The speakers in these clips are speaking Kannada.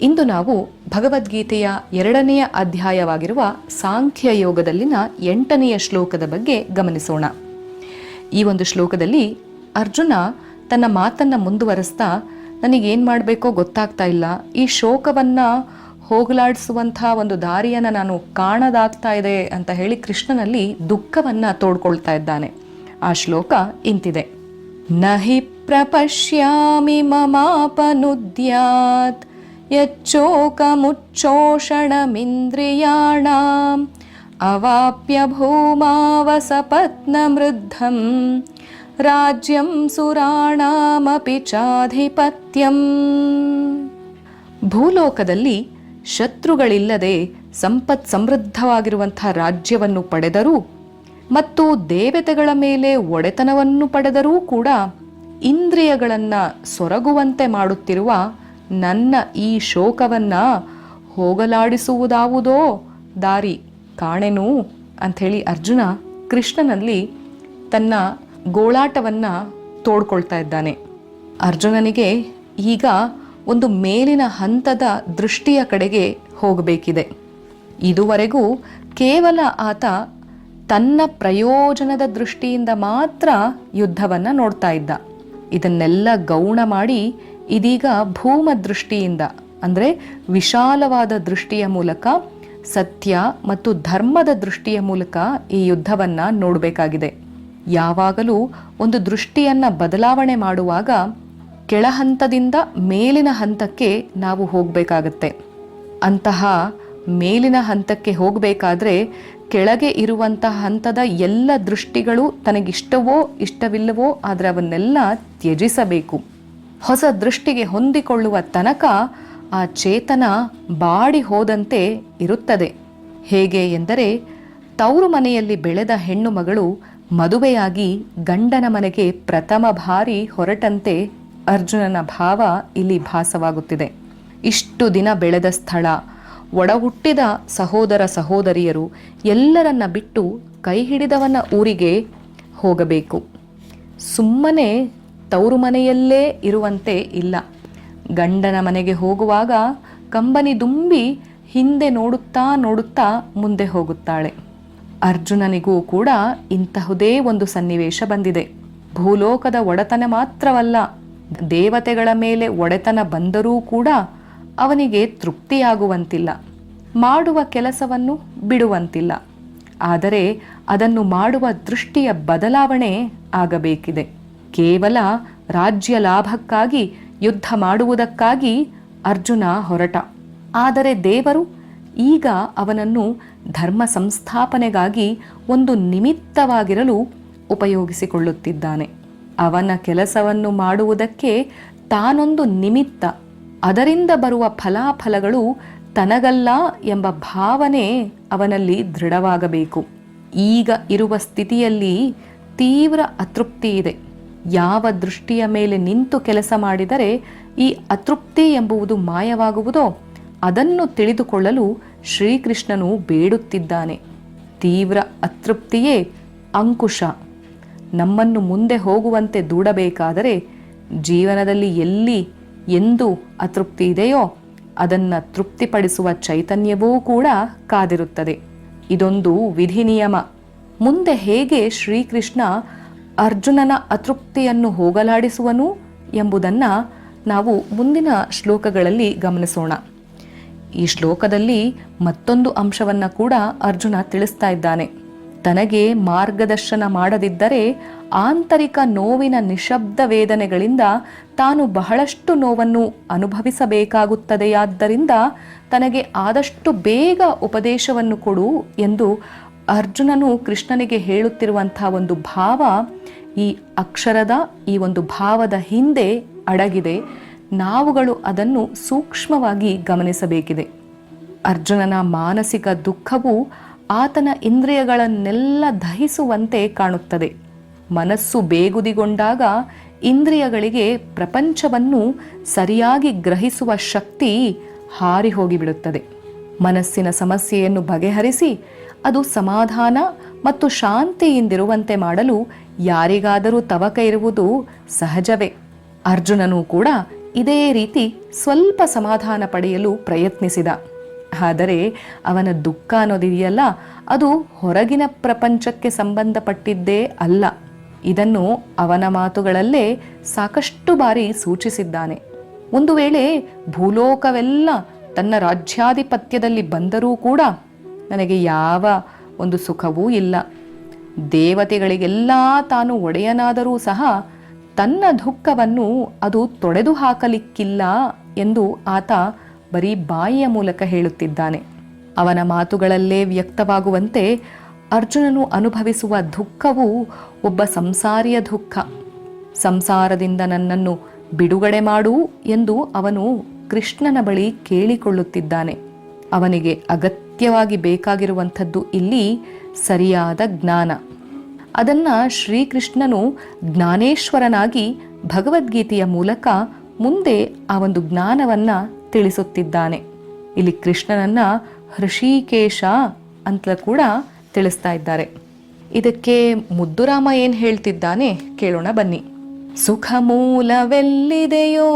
ಇಂದು ನಾವು ಭಗವದ್ಗೀತೆಯ ಎರಡನೆಯ ಅಧ್ಯಾಯವಾಗಿರುವ ಸಾಂಖ್ಯ ಯೋಗದಲ್ಲಿನ ಎಂಟನೆಯ ಶ್ಲೋಕದ ಬಗ್ಗೆ ಗಮನಿಸೋಣ. ಈ ಒಂದು ಶ್ಲೋಕದಲ್ಲಿ ಅರ್ಜುನ ತನ್ನ ಮಾತನ್ನ ಮುಂದುವರೆಸ್ತಾ, ನನಗೇನು ಮಾಡಬೇಕೋ ಗೊತ್ತಾಗ್ತಾ ಇಲ್ಲ. ಈ ಶೋಕವನ್ನು ಹೋಗಲಾಡಿಸುವಂಥ ಒಂದು ದಾರಿಯನ್ನು ನಾನು ಕಾಣದಾಗ್ತಾ ಇದೆ ಅಂತ ಹೇಳಿ ಕೃಷ್ಣನಲ್ಲಿ ದುಃಖವನ್ನು ತೋಡ್ಕೊಳ್ತಾ ಇದ್ದಾನೆ. ಆ ಶ್ಲೋಕ ಇಂತಿದೆ. ನಹಿ ಪ್ರಪಶ್ಯಾಮಿ ಮಮಾಪನುದ್ಯಾತ್ ಯಚ್ಚೋಕಮುಚ್ಚೋಷಣಮಿಂದ್ರಿಯಾಣಾಂ ಅವಾಪ್ಯ ಭೂಮಾವಸಪತ್ನಮೃದ್ಧಂ ರಾಜ್ಯಂ ಸುರಾಣಾಮಪಿ ಚಾಧಿಪತ್ಯಂ ಭೂಲೋಕದಲ್ಲಿ ಶತ್ರುಗಳಿಲ್ಲದೆ ಸಂಪತ್ ಸಮೃದ್ಧವಾಗಿರುವಂಥ ರಾಜ್ಯವನ್ನು ಪಡೆದರೂ ಮತ್ತು ದೇವತೆಗಳ ಮೇಲೆ ಒಡೆತನವನ್ನು ಪಡೆದರೂ ಕೂಡ ಇಂದ್ರಿಯಗಳನ್ನು ಸೊರಗುವಂತೆ ಮಾಡುತ್ತಿರುವ ನನ್ನ ಈ ಶೋಕವನ್ನ ಹೋಗಲಾಡಿಸುವುದಾವುದೋ? ದಾರಿ, ಕಾಣೆನು? ಅಂಥೇಳಿ ಅರ್ಜುನ ಕೃಷ್ಣನಲ್ಲಿ ತನ್ನ ಗೋಳಾಟವನ್ನ ತೋಡ್ಕೊಳ್ತಾ ಇದ್ದಾನೆ. ಅರ್ಜುನನಿಗೆ ಈಗ ಒಂದು ಮೇಲಿನ ಹಂತದ ದೃಷ್ಟಿಯ ಕಡೆಗೆ ಹೋಗಬೇಕಿದೆ. ಇದುವರೆಗೂ ಕೇವಲ ಆತ ತನ್ನ ಪ್ರಯೋಜನದ ದೃಷ್ಟಿಯಿಂದ ಮಾತ್ರ ಯುದ್ಧವನ್ನು ನೋಡ್ತಾ ಇದ್ದ. ಇದನ್ನೆಲ್ಲ ಗೌಣ ಮಾಡಿ ಇದೀಗ ಭೂಮ ದೃಷ್ಟಿಯಿಂದ ಅಂದರೆ ವಿಶಾಲವಾದ ದೃಷ್ಟಿಯ ಮೂಲಕ, ಸತ್ಯ ಮತ್ತು ಧರ್ಮದ ದೃಷ್ಟಿಯ ಮೂಲಕ ಈ ಯುದ್ಧವನ್ನು ನೋಡಬೇಕಾಗಿದೆ. ಯಾವಾಗಲೂ ಒಂದು ದೃಷ್ಟಿಯನ್ನು ಬದಲಾವಣೆ ಮಾಡುವಾಗ ಕೆಳಹಂತದಿಂದ ಮೇಲಿನ ಹಂತಕ್ಕೆ ನಾವು ಹೋಗಬೇಕಾಗತ್ತೆ. ಅಂತಹ ಮೇಲಿನ ಹಂತಕ್ಕೆ ಹೋಗಬೇಕಾದ್ರೆ ಕೆಳಗೆ ಇರುವಂತಹ ಹಂತದ ಎಲ್ಲ ದೃಷ್ಟಿಗಳು ತನಗಿಷ್ಟವೋ ಇಷ್ಟವಿಲ್ಲವೋ ಆದರೆ ಅವನ್ನೆಲ್ಲ ತ್ಯಜಿಸಬೇಕು. ಹೊಸ ದೃಷ್ಟಿಗೆ ಹೊಂದಿಕೊಳ್ಳುವ ತನಕ ಆ ಚೇತನ ಬಾಡಿ ಹೋದಂತೆ ಇರುತ್ತದೆ. ಹೇಗೆ ಎಂದರೆ, ತವರು ಮನೆಯಲ್ಲಿ ಬೆಳೆದ ಹೆಣ್ಣು ಮಗಳು ಮದುವೆಯಾಗಿ ಗಂಡನ ಮನೆಗೆ ಪ್ರಥಮ ಬಾರಿ ಹೊರಟಂತೆ ಅರ್ಜುನನ ಭಾವ ಇಲ್ಲಿ ಭಾಸವಾಗುತ್ತಿದೆ. ಇಷ್ಟು ದಿನ ಬೆಳೆದ ಸ್ಥಳ ಒಡ ಹುಟ್ಟಿದ ಸಹೋದರ ಸಹೋದರಿಯರು ಎಲ್ಲರನ್ನ ಬಿಟ್ಟು ಕೈ ಹಿಡಿದವನ ಊರಿಗೆ ಹೋಗಬೇಕು. ಸುಮ್ಮನೆ ತವರು ಮನೆಯಲ್ಲೇ ಇರುವಂತೆ ಇಲ್ಲ. ಗಂಡನ ಮನೆಗೆ ಹೋಗುವಾಗ ಕಂಬನಿ ದುಂಬಿ ಹಿಂದೆ ನೋಡುತ್ತಾ ನೋಡುತ್ತಾ ಮುಂದೆ ಹೋಗುತ್ತಾಳೆ. ಅರ್ಜುನನಿಗೂ ಕೂಡ ಇಂತಹುದೇ ಒಂದು ಸನ್ನಿವೇಶ ಬಂದಿದೆ. ಭೂಲೋಕದ ಒಡೆತನ ಮಾತ್ರವಲ್ಲ, ದೇವತೆಗಳ ಮೇಲೆ ಒಡೆತನ ಬಂದರೂ ಕೂಡ ಅವನಿಗೆ ತೃಪ್ತಿಯಾಗುವಂತಿಲ್ಲ. ಮಾಡುವ ಕೆಲಸವನ್ನು ಬಿಡುವಂತಿಲ್ಲ. ಆದರೆ ಅದನ್ನು ಮಾಡುವ ದೃಷ್ಟಿಯ ಬದಲಾವಣೆ ಆಗಬೇಕಿದೆ. ಕೇವಲ ರಾಜ್ಯ ಲಾಭಕ್ಕಾಗಿ ಯುದ್ಧ ಮಾಡುವುದಕ್ಕಾಗಿ ಅರ್ಜುನ ಹೊರಟ. ಆದರೆ ದೇವರು ಈಗ ಅವನನ್ನು ಧರ್ಮ ಸಂಸ್ಥಾಪನೆಗಾಗಿ ಒಂದು ನಿಮಿತ್ತವಾಗಿರಲು ಉಪಯೋಗಿಸಿಕೊಳ್ಳುತ್ತಿದ್ದಾನೆ. ಅವನ ಕೆಲಸವನ್ನು ಮಾಡುವುದಕ್ಕೆ ತಾನೊಂದು ನಿಮಿತ್ತ, ಅದರಿಂದ ಬರುವ ಫಲಾಫಲಗಳು ತನಗಲ್ಲ ಎಂಬ ಭಾವನೆ ಅವನಲ್ಲಿ ದೃಢವಾಗಬೇಕು. ಈಗ ಇರುವ ಸ್ಥಿತಿಯಲ್ಲಿ ತೀವ್ರ ಅತೃಪ್ತಿ ಇದೆ. ಯಾವ ದೃಷ್ಟಿಯ ಮೇಲೆ ನಿಂತು ಕೆಲಸ ಮಾಡಿದರೆ ಈ ಅತೃಪ್ತಿ ಎಂಬುವುದು ಮಾಯವಾಗುವುದೋ ಅದನ್ನು ತಿಳಿದುಕೊಳ್ಳಲು ಶ್ರೀಕೃಷ್ಣನು ಬೇಡುತ್ತಿದ್ದಾನೆ. ತೀವ್ರ ಅತೃಪ್ತಿಯೇ ಅಂಕುಶ. ನಮ್ಮನ್ನು ಮುಂದೆ ಹೋಗುವಂತೆ ದೂಡಬೇಕಾದರೆ ಜೀವನದಲ್ಲಿ ಎಲ್ಲಿ ಎಂದು ಅತೃಪ್ತಿ ಇದೆಯೋ ಅದನ್ನು ತೃಪ್ತಿಪಡಿಸುವ ಚೈತನ್ಯವೂ ಕೂಡ ಕಾದಿರುತ್ತದೆ. ಇದೊಂದು ವಿಧಿ ನಿಯಮ ಮುಂದೆ ಹೇಗೆ ಶ್ರೀಕೃಷ್ಣ ಅರ್ಜುನನ ಅತೃಪ್ತಿಯನ್ನು ಹೋಗಲಾಡಿಸುವನು ಎಂಬುದನ್ನು ನಾವು ಮುಂದಿನ ಶ್ಲೋಕಗಳಲ್ಲಿ ಗಮನಿಸೋಣ. ಈ ಶ್ಲೋಕದಲ್ಲಿ ಮತ್ತೊಂದು ಅಂಶವನ್ನ ಕೂಡ ಅರ್ಜುನ ತಿಳಿಸ್ತಾ ಇದ್ದಾನೆ. ತನಗೆ ಮಾರ್ಗದರ್ಶನ ಮಾಡದಿದ್ದರೆ ಆಂತರಿಕ ನೋವಿನ ನಿಶಬ್ದ ವೇದನೆಗಳಿಂದ ತಾನು ಬಹಳಷ್ಟು ನೋವನ್ನು ಅನುಭವಿಸಬೇಕಾಗುತ್ತದೆಯಾದ್ದರಿಂದ ತನಗೆ ಆದಷ್ಟು ಬೇಗ ಉಪದೇಶವನ್ನು ಕೊಡು ಎಂದು ಅರ್ಜುನನು ಕೃಷ್ಣನಿಗೆ ಹೇಳುತ್ತಿರುವಂಥ ಒಂದು ಭಾವ ಈ ಅಕ್ಷರದ ಈ ಒಂದು ಭಾವದ ಹಿಂದೆ ಅಡಗಿದೆ. ನಾವುಗಳು ಅದನ್ನು ಸೂಕ್ಷ್ಮವಾಗಿ ಗಮನಿಸಬೇಕಿದೆ. ಅರ್ಜುನನ ಮಾನಸಿಕ ದುಃಖವು ಆತನ ಇಂದ್ರಿಯಗಳನ್ನೆಲ್ಲ ದಹಿಸುವಂತೆ ಕಾಣುತ್ತದೆ. ಮನಸ್ಸು ಬೇಗುದಿಗೊಂಡಾಗ ಇಂದ್ರಿಯಗಳಿಗೆ ಪ್ರಪಂಚವನ್ನು ಸರಿಯಾಗಿ ಗ್ರಹಿಸುವ ಶಕ್ತಿ ಹಾರಿ ಹೋಗಿಬಿಡುತ್ತದೆ. ಮನಸ್ಸಿನ ಸಮಸ್ಯೆಯನ್ನು ಬಗೆಹರಿಸಿ ಅದು ಸಮಾಧಾನ ಮತ್ತು ಶಾಂತಿಯಿಂದಿರುವಂತೆ ಮಾಡಲು ಯಾರಿಗಾದರೂ ತವಕ ಇರುವುದು ಸಹಜವೇ. ಅರ್ಜುನನೂ ಕೂಡ ಇದೇ ರೀತಿ ಸ್ವಲ್ಪ ಸಮಾಧಾನ ಪಡೆಯಲು ಪ್ರಯತ್ನಿಸಿದ. ಆದರೆ ಅವನ ದುಃಖ ಅನ್ನೋದಿದೆಯಲ್ಲ, ಅದು ಹೊರಗಿನ ಪ್ರಪಂಚಕ್ಕೆ ಸಂಬಂಧಪಟ್ಟಿದ್ದೇ ಅಲ್ಲ. ಇದನ್ನು ಅವನ ಮಾತುಗಳಲ್ಲೇ ಸಾಕಷ್ಟು ಬಾರಿ ಸೂಚಿಸಿದ್ದಾನೆ. ಒಂದು ವೇಳೆ ಭೂಲೋಕವೆಲ್ಲ ತನ್ನ ರಾಜ್ಯಾಧಿಪತ್ಯದಲ್ಲಿ ಬಂದರೂ ಕೂಡ ನನಗೆ ಯಾವ ಒಂದು ಸುಖವೂ ಇಲ್ಲ. ದೇವತೆಗಳಿಗೆಲ್ಲ ತಾನು ಒಡೆಯನಾದರೂ ಸಹ ತನ್ನ ದುಃಖವನ್ನು ಅದು ತೊಡೆದು ಹಾಕಲಿಕ್ಕಿಲ್ಲ ಎಂದು ಆತ ಬರೀ ಬಾಯಿಯ ಮೂಲಕ ಹೇಳುತ್ತಿದ್ದಾನೆ. ಅವನ ಮಾತುಗಳಲ್ಲೇ ವ್ಯಕ್ತವಾಗುವಂತೆ ಅರ್ಜುನನು ಅನುಭವಿಸುವ ದುಃಖವು ಒಬ್ಬ ಸಂಸಾರಿಯ ದುಃಖ. ಸಂಸಾರದಿಂದ ನನ್ನನ್ನು ಬಿಡುಗಡೆ ಮಾಡು ಎಂದು ಅವನು ಕೃಷ್ಣನ ಬಳಿ ಕೇಳಿಕೊಳ್ಳುತ್ತಿದ್ದಾನೆ. ಅವನಿಗೆ ಅಗತ್ಯವಾಗಿ ಬೇಕಾಗಿರುವಂಥದ್ದು ಇಲ್ಲಿ ಸರಿಯಾದ ಜ್ಞಾನ. ಅದನ್ನು ಶ್ರೀಕೃಷ್ಣನು ಜ್ಞಾನೇಶ್ವರನಾಗಿ ಭಗವದ್ಗೀತೆಯ ಮೂಲಕ ಮುಂದೆ ಆ ಒಂದು ಜ್ಞಾನವನ್ನು ತಿಳಿಸುತ್ತಿದ್ದಾನೆ. ಇಲ್ಲಿ ಕೃಷ್ಣನನ್ನು ಹೃಷಿಕೇಶ ಅಂತ ಕೂಡ ತಿಳಿಸ್ತಾ ಇದ್ದಾರೆ. ಇದಕ್ಕೆ ಮುದ್ದುರಾಮ ಏನು ಹೇಳ್ತಿದ್ದಾನೆ ಕೇಳೋಣ ಬನ್ನಿ. ಸುಖ ಮೂಲವೆಲ್ಲಿದೆಯೋ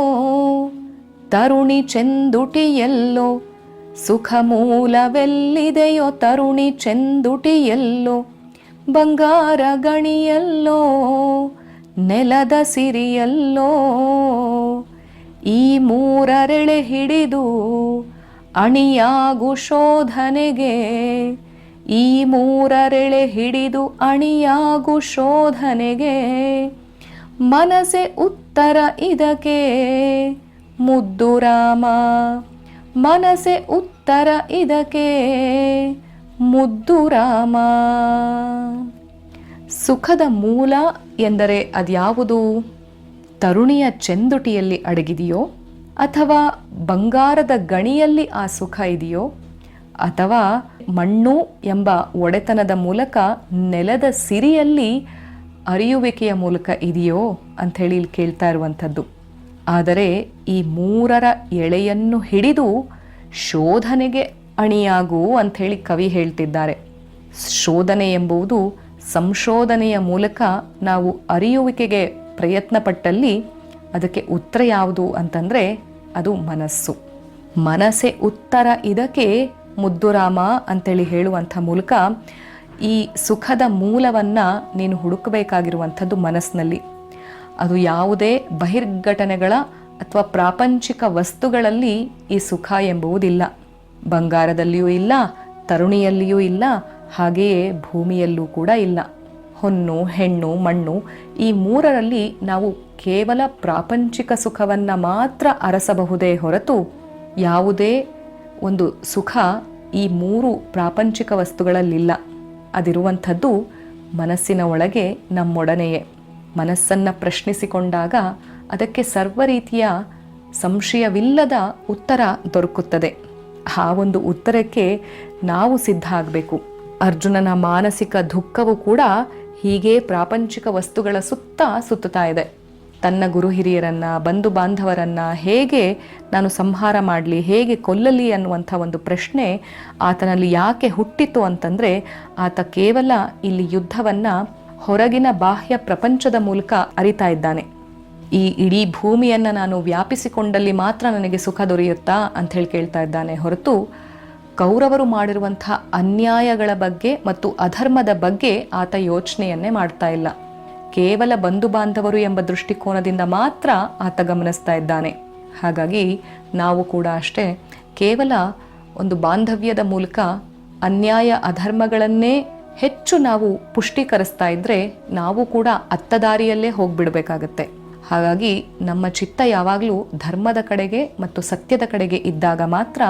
ತರುಣಿ ಚೆಂದುಟಿಯಲ್ಲೋ ಸುಖ ಮೂಲವೆಲ್ಲಿದೆಯೋ ತರುಣಿ ಚೆಂದುಟಿಯಲ್ಲೋ ಬಂಗಾರ ಗಣಿಯಲ್ಲೋ ನೆಲದ ಸಿರಿಯಲ್ಲೋ. ಈ ಮೂರರೆಳೆ ಹಿಡಿದು ಅಣಿಯಾಗು ಶೋಧನೆಗೆ, ಈ ಮೂರರೆಳೆ ಹಿಡಿದು ಅಣಿಯಾಗು ಶೋಧನೆಗೆ ಮನಸೆ ಉತ್ತರ ಇದಕ್ಕೆ. ಮುದ್ದು ರಾಮ ಮನಸೆ ಉತ್ತರ ಇದಕ್ಕೆ. ಮುದ್ದು ರಾಮ. ಸುಖದ ಮೂಲ ಎಂದರೆ ಅದ್ಯಾವುದು? ತರುಣಿಯ ಚೆಂದುಟಿಯಲ್ಲಿ ಅಡಗಿದೆಯೋ? ಅಥವಾ ಬಂಗಾರದ ಗಣಿಯಲ್ಲಿ ಆ ಸುಖ ಇದೆಯೋ? ಅಥವಾ ಮಣ್ಣು ಎಂಬ ಒಡೆತನದ ಮೂಲಕ ನೆಲದ ಸಿರಿಯಲ್ಲಿ ಅರಿಯುವಿಕೆಯ ಮೂಲಕ ಇದೆಯೋ? ಅಂಥೇಳಿ ಇಲ್ಲಿ ಕೇಳ್ತಾ ಇರುವಂಥದ್ದು. ಆದರೆ ಈ ಮೂರರ ಎಳೆಯನ್ನು ಹಿಡಿದು ಶೋಧನೆಗೆ ಅಣಿಯಾಗು ಅಂಥೇಳಿ ಕವಿ ಹೇಳ್ತಿದ್ದಾರೆ. ಶೋಧನೆ ಎಂಬುವುದು ಸಂಶೋಧನೆಯ ಮೂಲಕ ನಾವು ಅರಿಯುವಿಕೆಗೆ ಪ್ರಯತ್ನ ಪಟ್ಟಲ್ಲಿ ಅದಕ್ಕೆ ಉತ್ತರ ಯಾವುದು ಅಂತಂದರೆ ಅದು ಮನಸ್ಸು. ಮನಸ್ಸೇ ಉತ್ತರ ಇದಕ್ಕೆ ಮುದ್ದುರಾಮ ಅಂತೇಳಿ ಹೇಳುವಂಥ ಮೂಲಕ ಈ ಸುಖದ ಮೂಲವನ್ನು ನೀನು ಹುಡುಕಬೇಕಾಗಿರುವಂಥದ್ದು ಮನಸ್ಸಿನಲ್ಲಿ. ಅದು ಯಾವುದೇ ಬಹಿರ್ಘಟನೆಗಳ ಅಥವಾ ಪ್ರಾಪಂಚಿಕ ವಸ್ತುಗಳಲ್ಲಿ ಈ ಸುಖ ಎಂಬುವುದಿಲ್ಲ. ಬಂಗಾರದಲ್ಲಿಯೂ ಇಲ್ಲ, ತರುಣಿಯಲ್ಲಿಯೂ ಇಲ್ಲ, ಹಾಗೆಯೇ ಭೂಮಿಯಲ್ಲೂ ಕೂಡ ಇಲ್ಲ. ಹೊನ್ನು, ಹೆಣ್ಣು, ಮಣ್ಣು ಈ ಮೂರರಲ್ಲಿ ನಾವು ಕೇವಲ ಪ್ರಾಪಂಚಿಕ ಸುಖವನ್ನು ಮಾತ್ರ ಅರಸಬಹುದೇ ಹೊರತು ಯಾವುದೇ ಒಂದು ಸುಖ ಈ ಮೂರು ಪ್ರಾಪಂಚಿಕ ವಸ್ತುಗಳಲ್ಲಿಲ್ಲ. ಅದಿರುವಂಥದ್ದು ಮನಸ್ಸಿನ ಒಳಗೆ ನಮ್ಮೊಡನೆಯೇ. ಮನಸ್ಸನ್ನು ಪ್ರಶ್ನಿಸಿಕೊಂಡಾಗ ಅದಕ್ಕೆ ಸರ್ವ ರೀತಿಯ ಸಂಶಯವಿಲ್ಲದ ಉತ್ತರ ದೊರಕುತ್ತದೆ. ಆ ಒಂದು ಉತ್ತರಕ್ಕೆ ನಾವು ಸಿದ್ಧ ಆಗಬೇಕು. ಅರ್ಜುನನ ಮಾನಸಿಕ ದುಃಖವು ಕೂಡ ಹೀಗೆ ಪ್ರಾಪಂಚಿಕ ವಸ್ತುಗಳ ಸುತ್ತ ಸುತ್ತುತ್ತಾ ಇದೆ. ತನ್ನ ಗುರು ಹಿರಿಯರನ್ನು, ಬಂಧು ಬಾಂಧವರನ್ನು ಹೇಗೆ ನಾನು ಸಂಹಾರ ಮಾಡಲಿ, ಹೇಗೆ ಕೊಲ್ಲಲಿ ಅನ್ನುವಂಥ ಒಂದು ಪ್ರಶ್ನೆ ಆತನಲ್ಲಿ ಯಾಕೆ ಹುಟ್ಟಿತು ಅಂತಂದರೆ ಆತ ಕೇವಲ ಇಲ್ಲಿ ಯುದ್ಧವನ್ನ ಹೊರಗಿನ ಬಾಹ್ಯ ಪ್ರಪಂಚದ ಮೂಲಕ ಅರಿತಾ ಇದ್ದಾನೆ. ಈ ಇಡೀ ಭೂಮಿಯನ್ನು ನಾನು ವ್ಯಾಪಿಸಿಕೊಂಡಲ್ಲಿ ಮಾತ್ರ ನನಗೆ ಸುಖ ದೊರೆಯುತ್ತಾ ಅಂತ ಹೇಳಿ ಕೇಳ್ತಾ ಇದ್ದಾನೆ. ಹೊರತು ಕೌರವರು ಮಾಡಿರುವಂತಹ ಅನ್ಯಾಯಗಳ ಬಗ್ಗೆ ಮತ್ತು ಅಧರ್ಮದ ಬಗ್ಗೆ ಆತ ಯೋಚನೆಯನ್ನೇ ಮಾಡ್ತಾ ಇಲ್ಲ. ಕೇವಲ ಬಂಧು ಬಾಂಧವರು ಎಂಬ ದೃಷ್ಟಿಕೋನದಿಂದ ಮಾತ್ರ ಆತ ಗಮನಿಸ್ತಾ ಇದ್ದಾನೆ. ಹಾಗಾಗಿ ನಾವು ಕೂಡ ಅಷ್ಟೇ ಕೇವಲ ಒಂದು ಬಾಂಧವ್ಯದ ಮೂಲಕ ಅನ್ಯಾಯ, ಅಧರ್ಮಗಳನ್ನೇ ಹೆಚ್ಚು ನಾವು ಪುಷ್ಟೀಕರಿಸ್ತಾ ಇದ್ರೆ ನಾವು ಕೂಡ ಅತ್ತ ದಾರಿಯಲ್ಲೇ ಹೋಗ್ಬಿಡ್ಬೇಕಾಗತ್ತೆ. ಹಾಗಾಗಿ ನಮ್ಮ ಚಿತ್ತ ಯಾವಾಗಲೂ ಧರ್ಮದ ಕಡೆಗೆ ಮತ್ತು ಸತ್ಯದ ಕಡೆಗೆ ಇದ್ದಾಗ ಮಾತ್ರ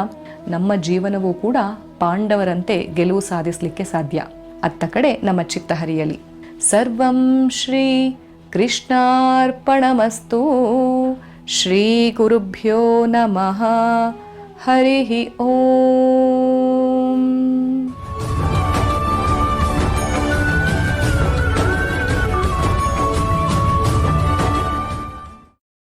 ನಮ್ಮ ಜೀವನವೂ ಕೂಡ ಪಾಂಡವರಂತೆ ಗೆಲುವು ಸಾಧಿಸಲಿಕ್ಕೆ ಸಾಧ್ಯ. ಅತ್ತ ಕಡೆ ನಮ್ಮ ಚಿತ್ತ ಹರಿಯಲಿ. ಸರ್ವಂ ಶ್ರೀ ಕೃಷ್ಣಾರ್ಪಣಮಸ್ತು. ಶ್ರೀ ಗುರುಭ್ಯೋ ನಮಃ. ಹರಿ ಓಂ.